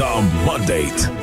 The Mandate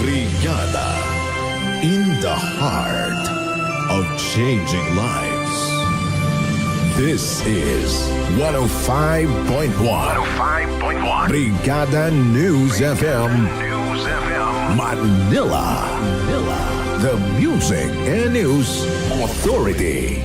Brigada in the heart of changing lives. This is 105.1 105.1 Brigada News FM News FM Manila Manila. The Music and News Authority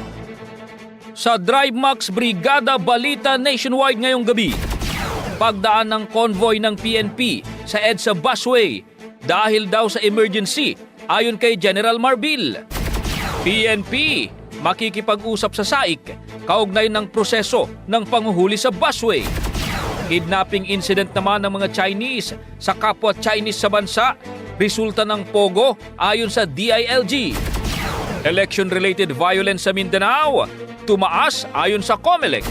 Sa Drive Max Brigada Balita Nationwide ngayong gabi. Pagdaan ng convoy ng PNP sa EDSA Busway dahil daw sa emergency ayon kay General Marbil. PNP makikipag-usap sa SAIC kaugnay ng proseso ng panguhuli sa busway. Kidnapping incident naman ng mga Chinese sa kapwa Chinese sa bansa resulta ng pogo ayon sa DILG. Election-related violence sa Mindanao, tumaas ayon sa COMELEC.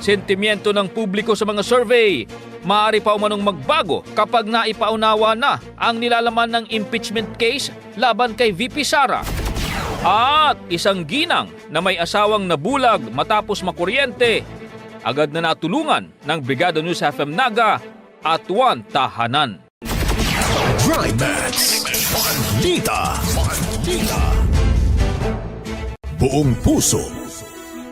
Sentimiento ng publiko sa mga survey, maaari pa umanong magbago kapag naipaunawa na ang nilalaman ng impeachment case laban kay VP Sara. At isang ginang na may asawang nabulag matapos makuryente, agad na natulungan ng Brigada News FM Naga at one tahanan. Drive Max Balita Balita Buong puso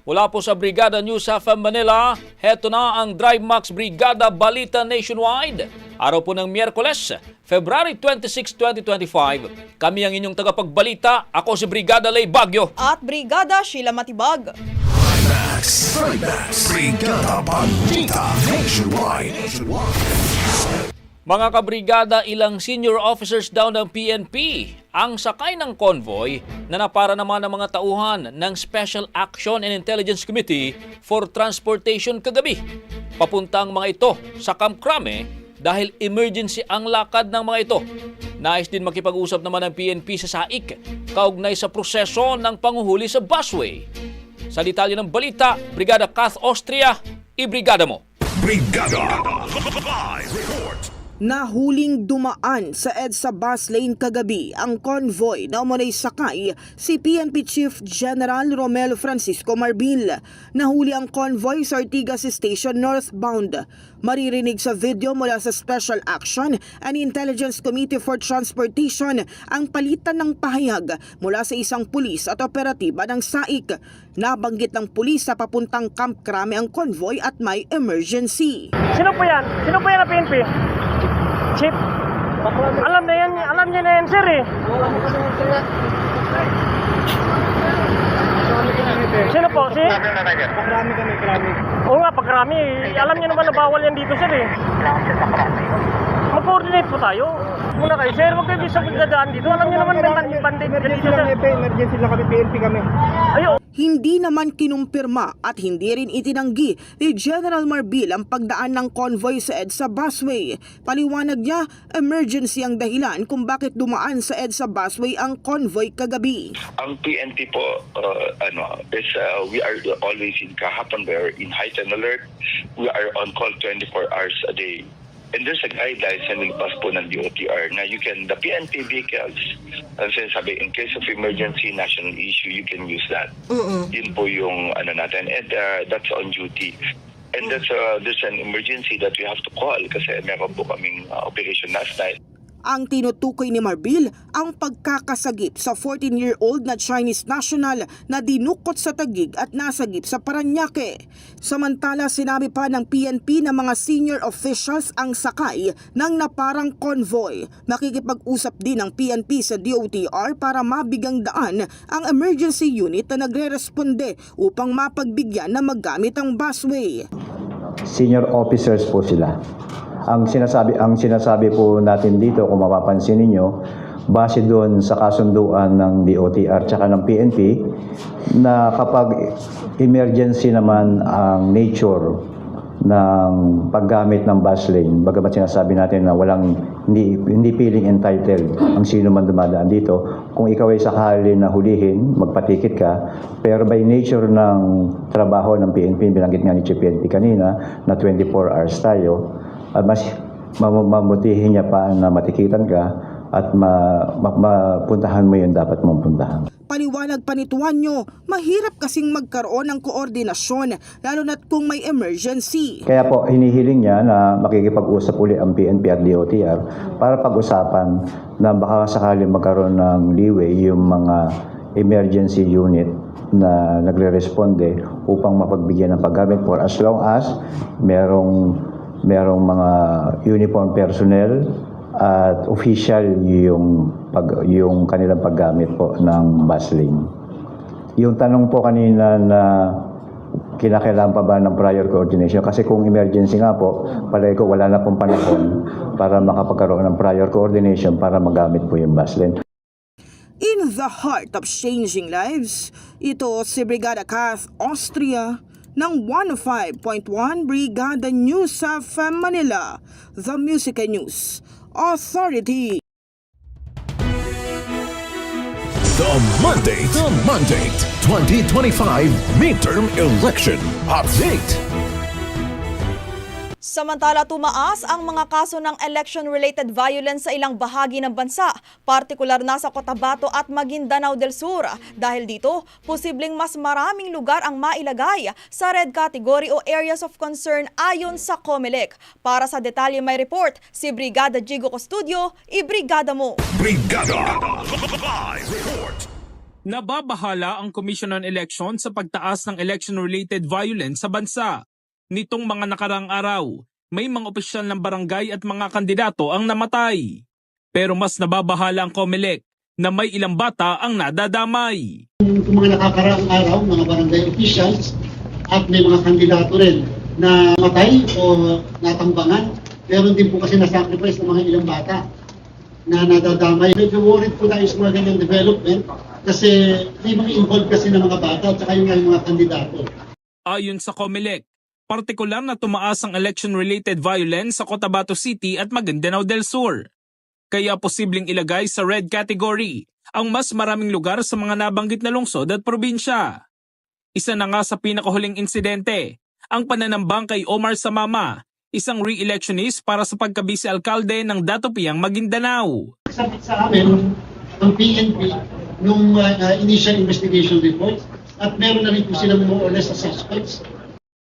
Mula po sa Brigada News of Manila, heto na ang Drive Max Brigada Balita Nationwide. Araw po ng Miyerkules, February 26, 2025. Kami ang inyong tagapagbalita. Ako si Brigada Lay Bagyo. at Brigada Sheila Matibag. Max. Brigada Balita Nationwide. Mga kabrigada, ilang senior officers daw ng PNP ang sakay ng convoy na napara naman ng mga tauhan ng Special Action and Intelligence Committee for Transportation kagabi. Papunta ang mga ito sa Camp Crame dahil emergency ang lakad ng mga ito. Nais din makipag-usap naman ng PNP sa SAIC kaugnay sa proseso ng panguhuli sa busway. Sa detalye ng balita, Brigada Kath Austria, ibrigada mo. Brigada. Live report. Nahuling dumaan sa EDSA bus lane kagabi ang convoy na umunay sakay si PNP Chief General Romel Francisco Marbil. Nahuli ang convoy sa Ortigas Station northbound. Maririnig sa video mula sa Special Action and Intelligence Committee for Transportation ang palitan ng pahayag mula sa isang pulis at operatiba ng SAIC. Nabanggit ng pulis sa papuntang Camp Crame ang convoy at may emergency. Sino po yan? Sino po yan na PNP? Chief? Alam na yan, alam niya na yan sir eh. Sino po? Si? Pakrami kami, krami. Oo nga, pakrami. Alam niyo naman na bawal yan dito sir eh. Mag-coordinate po tayo. Muna kayo sir, huwag kayo bisa magdadaan dito. Alam niyo naman may bandit bandit dito sir. Emergency lang kami, PNP kami. Ayo, Hindi naman kinumpirma at hindi rin itinanggi ni General Marbil ang pagdaan ng convoy sa EDSA busway. Paliwanag niya, emergency ang dahilan kung bakit dumaan sa EDSA busway ang convoy kagabi. Ang PNP po, uh, ano, is uh, we are always in kahapon, we are in heightened alert. We are on call 24 hours a day. And there's a guidelines na nilabas po ng DOTR na you can, the PNP vehicles, ang sinasabi, in case of emergency, national issue, you can use that. Yun po yung ano natin. And uh, that's on duty. And that's, uh, there's an emergency that we have to call kasi meron po kaming uh, operation last night. Ang tinutukoy ni Marbil ang pagkakasagip sa 14-year-old na Chinese national na dinukot sa Tagig at nasagip sa Paranaque. Samantala sinabi pa ng PNP na mga senior officials ang sakay ng naparang convoy. Makikipag-usap din ng PNP sa DOTR para mabigang daan ang emergency unit na nagre-responde upang mapagbigyan na magamit ang busway. senior officers po sila. Ang sinasabi ang sinasabi po natin dito kung mapapansin ninyo base doon sa kasunduan ng DOTR tsaka ng PNP na kapag emergency naman ang nature ng paggamit ng bus lane, bagamat sinasabi natin na walang hindi, hindi feeling entitled ang sino man dumadaan dito. Kung ikaw ay sakali na hulihin, magpatikit ka, pero by nature ng trabaho ng PNP, binanggit nga ni PNP kanina, na 24 hours tayo, at mas mam- mamutihin niya pa na matikitan ka at ma, ma- mapuntahan mo yung dapat mong puntahan. Paliwanag pa ni Tuanyo, mahirap kasing magkaroon ng koordinasyon lalo na't kung may emergency. Kaya po, hinihiling niya na makikipag-usap uli ang PNP at DOTR para pag-usapan na baka sakali magkaroon ng leeway yung mga emergency unit na nagre-responde upang mapagbigyan ng paggamit for as long as merong merong mga uniform personnel at official yung pag, yung kanilang paggamit po ng bus lane. Yung tanong po kanina na kinakailangan pa ba ng prior coordination? Kasi kung emergency nga po, palagi ko wala na pong panahon para makapagkaroon ng prior coordination para magamit po yung bus lane. In the heart of changing lives, ito si Brigada Kath Austria ng 105.1 Brigada News of Manila, The Music News Authority. The Monday, the Monday 2025 midterm election update. Samantala tumaas ang mga kaso ng election-related violence sa ilang bahagi ng bansa, partikular na sa Cotabato at Maguindanao del Sur. Dahil dito, posibleng mas maraming lugar ang mailagay sa red category o areas of concern ayon sa COMELEC. Para sa detalye may report, si Brigada Jigo Custodio, ibrigada mo! Brigada Live Report. Nababahala ang Commission on Election sa pagtaas ng election-related violence sa bansa. Nitong mga nakarang araw, may mga opisyal ng barangay at mga kandidato ang namatay. Pero mas nababahala ang COMELEC na may ilang bata ang nadadamay. Yung mga nakakaraang araw, mga barangay officials at may mga kandidato rin na matay o natambangan. Meron din po kasi na-sacrifice ng mga ilang bata na nadadamay. Medyo worried po tayo sa mga ganyang development kasi may mga involved kasi ng mga bata at saka yung mga kandidato. Ayon sa COMELEC, partikular na tumaas ang election-related violence sa Cotabato City at Maguindanao del Sur. Kaya posibleng ilagay sa red category ang mas maraming lugar sa mga nabanggit na lungsod at probinsya. Isa na nga sa pinakahuling insidente, ang pananambang kay Omar Samama, isang re-electionist para sa pagkabisi-alkalde ng Datopiang Maguindanao. Sabit sa amin ang PNP nung uh, initial investigation report at meron na rin po silang more or less suspects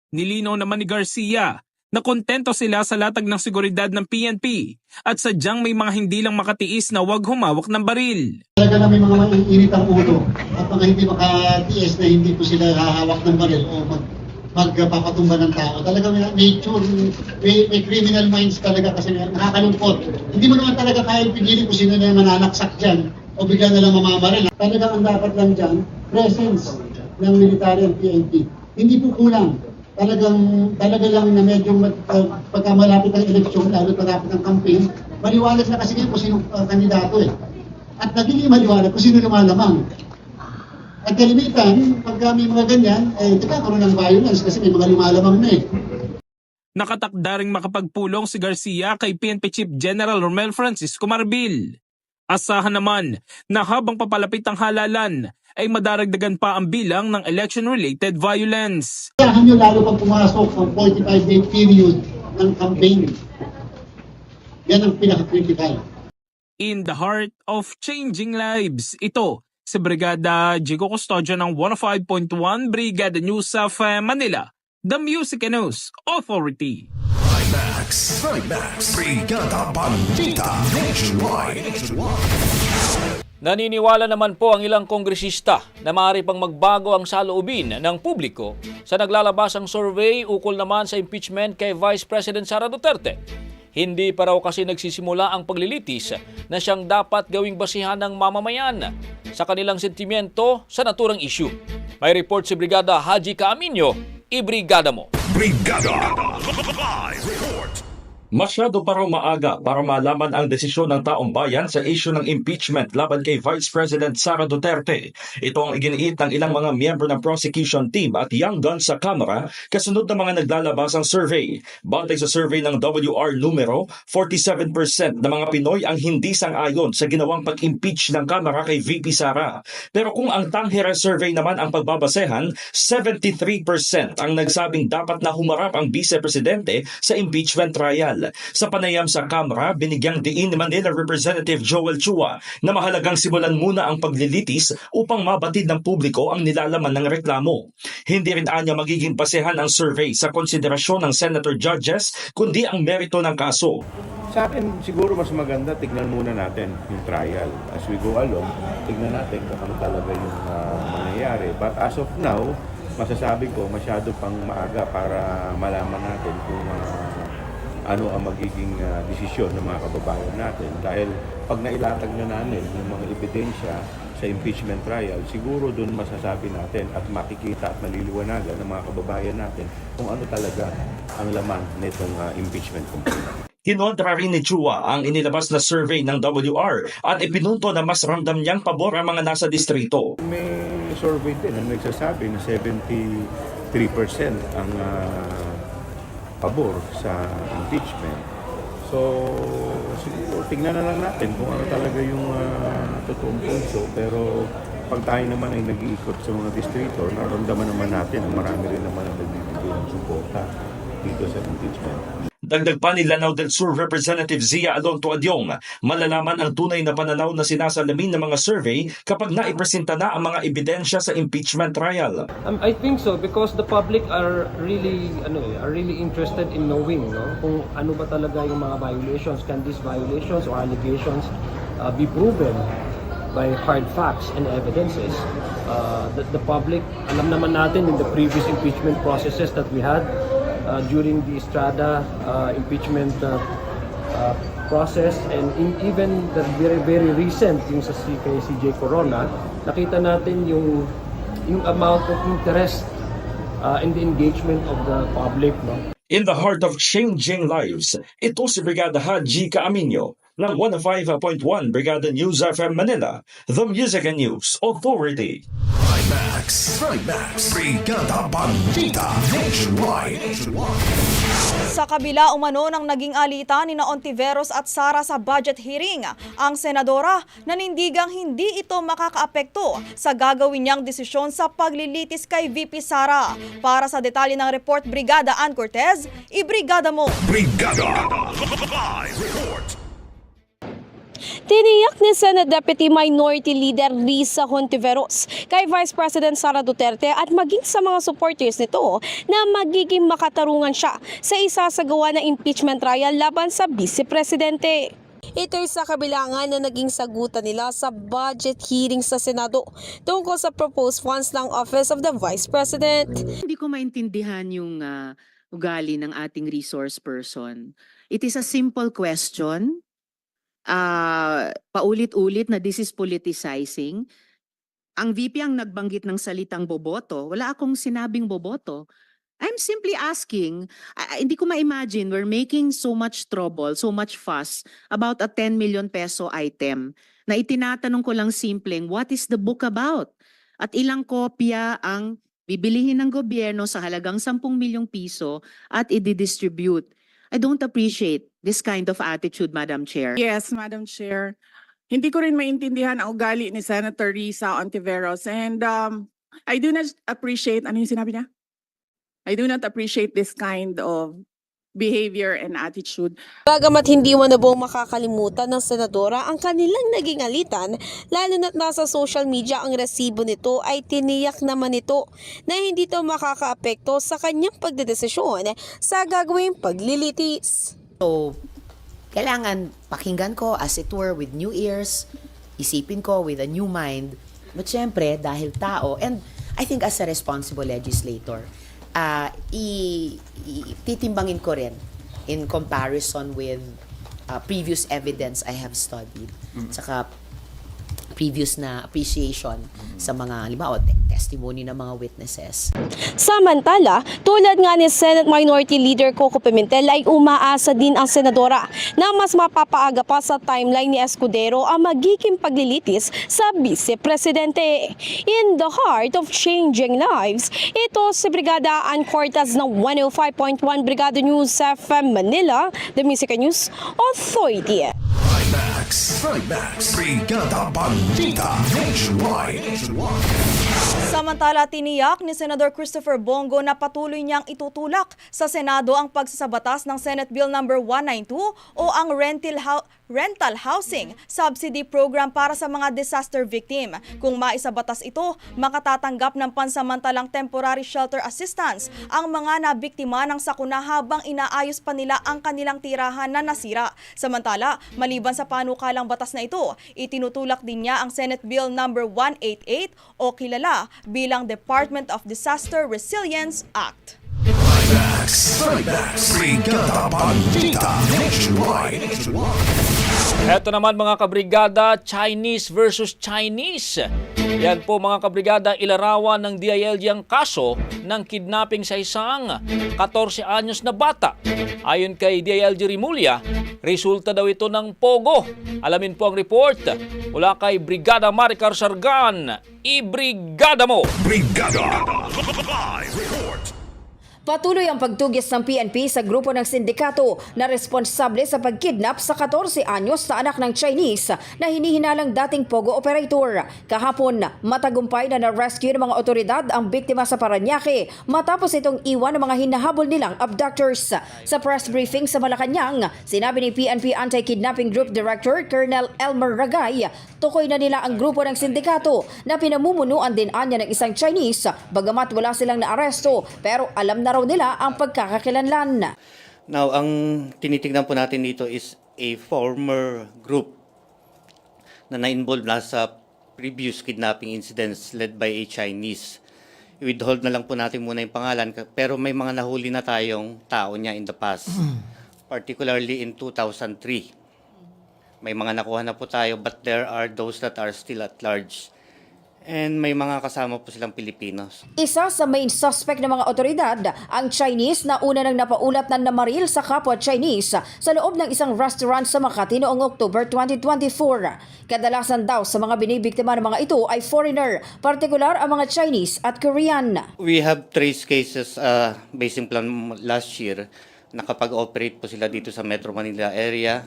Nilinaw naman ni Garcia na kontento sila sa latag ng seguridad ng PNP at sadyang may mga hindi lang makatiis na wag humawak ng baril. Talaga na may mga maiinit ang ulo at mga hindi makatiis na hindi po sila hahawak ng baril o mag magpapatumba ng tao. Talaga may nature, may, may criminal minds talaga kasi nakakalungkot. Hindi mo naman talaga kaya pigilin kung sino na mananaksak dyan o bigla na lang mamamaril. Talaga ang dapat lang dyan, presence ng military and PNP. Hindi po kulang. Talagang, talaga lang na medyo mag, uh, pagka malapit ang eleksyon, lalo malapit ang campaign, maliwanag na kasi kung sino uh, kandidato eh. At nagiging maliwanag kung sino lumalamang. At kalimitan, pagka may mga ganyan, eh, nagkakaroon ng violence kasi may mga lumalamang na eh. Nakatakda ring makapagpulong si Garcia kay PNP Chief General Romel Francisco Marbil. Asahan naman na habang papalapit ang halalan ay madaragdagan pa ang bilang ng election-related violence. Kailangan nyo lalo pag pumasok ang 45-day period ng campaign. Yan ang pinaka-critical. In the heart of changing lives, ito si Brigada Jigo Custodio ng 105.1 Brigada News of Manila, the Music and News Authority. Max, Max, Brigada Balita Nationwide. Naniniwala naman po ang ilang kongresista na maaari pang magbago ang saloobin ng publiko sa naglalabasang survey ukol naman sa impeachment kay Vice President Sara Duterte. Hindi pa raw kasi nagsisimula ang paglilitis na siyang dapat gawing basihan ng mamamayan sa kanilang sentimiento sa naturang issue. May report si Brigada Haji Kaaminyo, ibrigada mo. Brigada Live Report. Masyado pa raw maaga para malaman ang desisyon ng taong bayan sa issue ng impeachment laban kay Vice President Sara Duterte. Ito ang iginiit ng ilang mga miyembro ng prosecution team at young guns sa Kamara kasunod ng mga naglalabasang survey. Batay sa survey ng WR numero, 47% ng mga Pinoy ang hindi sang-ayon sa ginawang pag-impeach ng Kamara kay VP Sara. Pero kung ang Tanghera survey naman ang pagbabasehan, 73% ang nagsabing dapat na humarap ang Vice Presidente sa impeachment trial. Sa panayam sa Kamara, binigyang diin ni Manila Representative Joel Chua na mahalagang simulan muna ang paglilitis upang mabatid ng publiko ang nilalaman ng reklamo. Hindi rin anya magiging basehan ang survey sa konsiderasyon ng Senator Judges kundi ang merito ng kaso. Sa akin, siguro mas maganda tignan muna natin yung trial. As we go along, tignan natin kung ano talaga yung uh, mangyayari. But as of now, masasabi ko masyado pang maaga para malaman natin kung uh, ano ang magiging uh, desisyon ng mga kababayan natin. Dahil pag nailatag na namin yung mga ebidensya sa impeachment trial, siguro doon masasabi natin at makikita at maliliwanagan ng mga kababayan natin kung ano talaga ang laman nitong uh, impeachment complaint. Kinontra rin ni Chua ang inilabas na survey ng WR at ipinunto na mas ramdam niyang pabor ang mga nasa distrito. May survey din na nagsasabi na 73% ang uh, pabor sa impeachment. So, siguro tingnan na lang natin kung ano talaga yung uh, totoong punso. Pero pag tayo naman ay nag-iikot sa mga distrito, naramdaman naman natin na marami rin naman ang nagbibigay ng suporta dito sa impeachment. Dagdag pa ni Lanao del Sur Representative Zia Alonto Adyong, malalaman ang tunay na pananaw na sinasalamin ng mga survey kapag naipresenta na ang mga ebidensya sa impeachment trial. Um, I think so because the public are really ano eh, are really interested in knowing no kung ano ba talaga yung mga violations can these violations or allegations uh, be proven by hard facts and evidences uh, that the public alam naman natin in the previous impeachment processes that we had uh, during the Estrada uh, impeachment uh, uh, process. And in, even the very very recent yung sa si, kay CJ Corona nakita natin yung yung amount of interest uh, and the engagement of the public no? In the heart of changing lives, ito si Brigada Haji Kaaminyo ng 105.1 Brigada News FM Manila, the Music and News Authority. Max, Max, Brigada Balita Nationwide. Sa kabila umano ng naging alitan ni na Ontiveros at Sara sa budget hearing, ang senadora nanindigang hindi ito makakaapekto sa gagawin niyang desisyon sa paglilitis kay VP Sara. Para sa detalye ng report Brigada Ann Cortez, ibrigada mo! Brigada Live Report. Tiniyak ni Senate Deputy Minority Leader Risa Hontiveros kay Vice President Sara Duterte at maging sa mga supporters nito na magiging makatarungan siya sa isasagawa na impeachment trial laban sa Vice Presidente. Ito'y sa kabilangan na naging sagutan nila sa budget hearing sa Senado tungkol sa proposed funds ng Office of the Vice President. Hindi ko maintindihan yung ah, ugali ng ating resource person. It is a simple question. Ah, paulit-ulit na this is politicizing. Ang VP ang nagbanggit ng salitang boboto. Wala akong sinabing boboto. I'm simply asking, ah, hindi ko ma-imagine we're making so much trouble, so much fuss about a 10 million peso item na itinatanong ko lang simpleng, what is the book about? At ilang kopya ang bibilihin ng gobyerno sa halagang 10 milyong piso at i-distribute. I don't appreciate this kind of attitude, Madam Chair. Yes, Madam Chair. Hindi ko rin maintindihan ang ugali ni Senator Risa Ontiveros and um, I do not appreciate, ano yung sinabi niya? I do not appreciate this kind of behavior and attitude. Bagamat hindi man na buong makakalimutan ng senadora ang kanilang naging alitan, lalo na't nasa social media ang resibo nito ay tiniyak naman ito na hindi ito makakaapekto sa kanyang pagdedesisyon sa gagawing paglilitis. So, kailangan pakinggan ko as it were with new ears, isipin ko with a new mind. But syempre, dahil tao, and I think as a responsible legislator, uh, i, i- titimbangin ko rin in comparison with uh, previous evidence I have studied. Saka previous na appreciation sa mga, halimbawa, te- testimony ng mga witnesses. Samantala, tulad nga ni Senate Minority Leader Coco Pimentel ay umaasa din ang senadora na mas mapapaaga pa sa timeline ni Escudero ang magiging paglilitis sa Vice Presidente. In the heart of changing lives, ito si Brigada Ann Cortez ng 105.1 Brigada News FM Manila, the Music News Authority. Max, Max, Brigada Balita Nationwide. Samantala, tiniyak ni Senador Christopher Bongo na patuloy niyang itutulak sa Senado ang pagsasabatas ng Senate Bill No. 192 o ang rental, rental housing subsidy program para sa mga disaster victim. Kung maisabatas ito, makatatanggap ng pansamantalang temporary shelter assistance ang mga nabiktima ng sakuna habang inaayos pa nila ang kanilang tirahan na nasira. Samantala, maliban sa panukalang batas na ito, itinutulak din niya ang Senate Bill No. 188 o kilala bilang Department of Disaster Resilience Act. Max, Max, Brigada Balita Nationwide. Eto naman mga kabrigada, Chinese versus Chinese. Yan po mga kabrigada, ilarawan ng DILG ang kaso ng kidnapping sa isang 14 anyos na bata. Ayon kay DILG Rimulya, resulta daw ito ng pogo. Alamin po ang report mula kay Brigada Maricar Sargan. I-brigada mo! Brigada Live Report. Patuloy ang pagtugis ng PNP sa grupo ng sindikato na responsable sa pagkidnap sa 14 anyos na anak ng Chinese na hinihinalang dating Pogo operator. Kahapon, matagumpay na na-rescue ng mga otoridad ang biktima sa Paranaque matapos itong iwan ng mga hinahabol nilang abductors. Sa press briefing sa Malacanang, sinabi ni PNP Anti-Kidnapping Group Director Colonel Elmer Ragay, tukoy na nila ang grupo ng sindikato na pinamumunuan din anya ng isang Chinese bagamat wala silang naaresto pero alam na raw nila ang pagkakakilanlan. Now, ang tinitingnan po natin dito is a former group na na-involve na sa previous kidnapping incidents led by a Chinese. I-withhold na lang po natin muna yung pangalan, pero may mga nahuli na tayong tao niya in the past, particularly in 2003. May mga nakuha na po tayo, but there are those that are still at large. And may mga kasama po silang Pilipinos. Isa sa main suspect ng mga otoridad, ang Chinese na una nang napaulat na namaril sa kapwa Chinese sa loob ng isang restaurant sa Makati noong October 2024. Kadalasan daw sa mga binibiktima ng mga ito ay foreigner, partikular ang mga Chinese at Korean. We have traced cases uh, basing plan last year nakapag-operate po sila dito sa Metro Manila area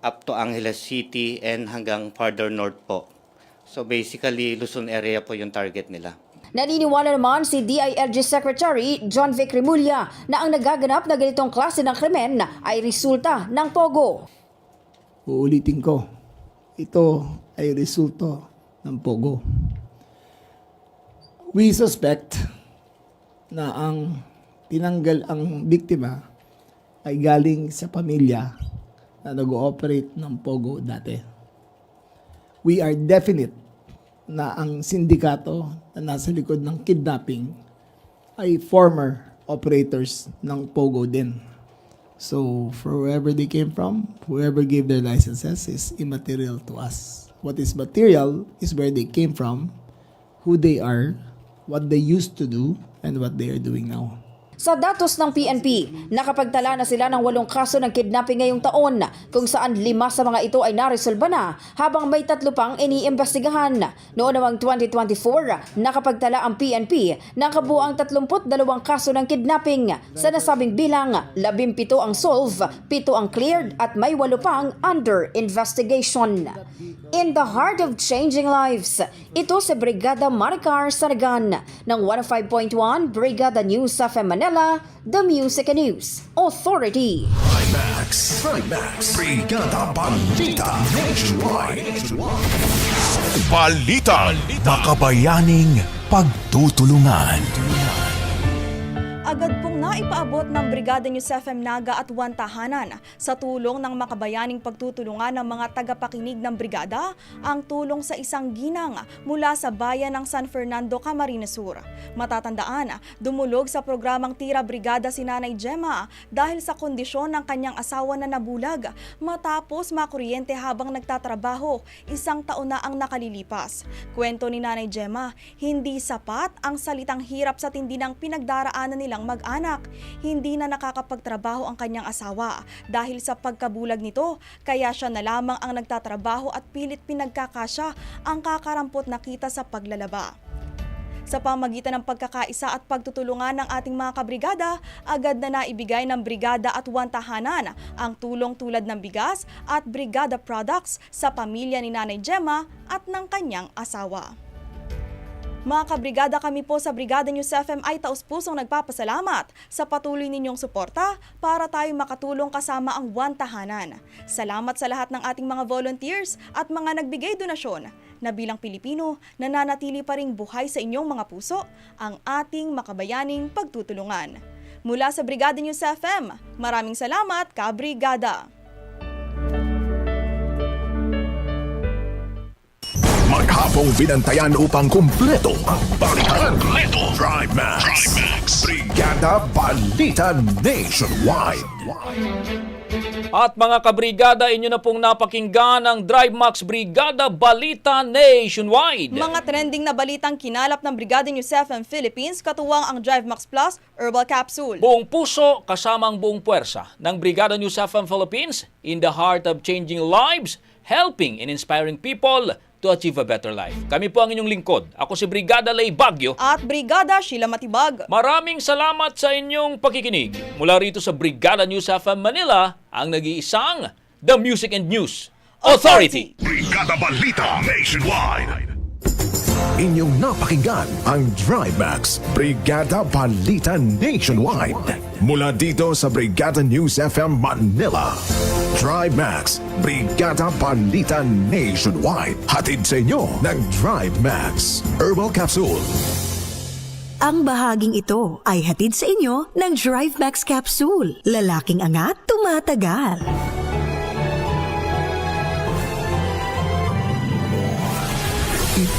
up to Angeles City and hanggang farther north po. So basically, Luzon area po yung target nila. Naniniwala naman si DILG Secretary John Vic Rimulya na ang nagaganap na ganitong klase ng krimen ay resulta ng Pogo. Uulitin ko, ito ay resulto ng Pogo. We suspect na ang tinanggal ang biktima ay galing sa pamilya na nag-ooperate ng Pogo dati. We are definite na ang sindikato na nasa likod ng kidnapping ay former operators ng Pogo din. So, for wherever they came from, whoever gave their licenses is immaterial to us. What is material is where they came from, who they are, what they used to do, and what they are doing now. Sa datos ng PNP, nakapagtala na sila ng walong kaso ng kidnapping ngayong taon kung saan lima sa mga ito ay naresolba na habang may tatlo pang iniimbestigahan. Noon namang 2024, nakapagtala ang PNP ng kabuang 32 kaso ng kidnapping. Sa nasabing bilang, 17 ang solve, 7 ang cleared at may 8 pang under investigation. In the heart of changing lives, ito si Brigada Maricar Saragan ng 105.1 Brigada News sa Manila, The Music and News Authority. Max, Max, Brigada Balita Nationwide. Balita, makabayaning pagtutulungan. Agad pong naipaabot ng Brigada News FM Naga at One Tahanan sa tulong ng makabayaning pagtutulungan ng mga tagapakinig ng Brigada ang tulong sa isang ginang mula sa bayan ng San Fernando, Camarines Sur. Matatandaan, dumulog sa programang Tira Brigada si Nanay Gemma dahil sa kondisyon ng kanyang asawa na nabulag matapos makuryente habang nagtatrabaho isang taon na ang nakalilipas. Kwento ni Nanay Gemma, hindi sapat ang salitang hirap sa tindi ng pinagdaraanan nilang mag-anak. Hindi na nakakapagtrabaho ang kanyang asawa dahil sa pagkabulag nito, kaya siya na lamang ang nagtatrabaho at pilit pinagkakasya ang kakarampot na kita sa paglalaba. Sa pamagitan ng pagkakaisa at pagtutulungan ng ating mga kabrigada, agad na naibigay ng brigada at wantahanan ang tulong tulad ng bigas at brigada products sa pamilya ni Nanay Gemma at ng kanyang asawa. Mga kabrigada kami po sa Brigada News FM ay taus-pusong nagpapasalamat sa patuloy ninyong suporta para tayo makatulong kasama ang One Tahanan. Salamat sa lahat ng ating mga volunteers at mga nagbigay donasyon na bilang Pilipino nananatili pa ring buhay sa inyong mga puso ang ating makabayaning pagtutulungan. Mula sa Brigada News FM, maraming salamat, Kabrigada! Maghapong binantayan upang kumpleto ang balikan. Kumpleto. Drive Max. Brigada Balita Nationwide. At mga kabrigada, inyo na pong napakinggan ang Drive Max Brigada Balita Nationwide. Mga trending na balitang kinalap ng Brigada News FM Philippines, katuwang ang Drive Max Plus Herbal Capsule. Buong puso kasama ang buong puwersa ng Brigada News FM Philippines in the heart of changing lives, helping and inspiring people to achieve a better life. Kami po ang inyong lingkod. Ako si Brigada Lay Bagyo. At Brigada Sheila Matibag. Maraming salamat sa inyong pakikinig. Mula rito sa Brigada News FM Manila, ang nag-iisang The Music and News Authority. Brigada Balita Nationwide. Inyong napakinggan ang Drive Max Brigada Balita Nationwide. Mula dito sa Brigada News FM Manila. Drive Max Brigada Balita Nationwide. Hatid sa inyo ng Drive Max Herbal Capsule. Ang bahaging ito ay hatid sa inyo ng Drive Max Capsule. Lalaking angat, tumatagal.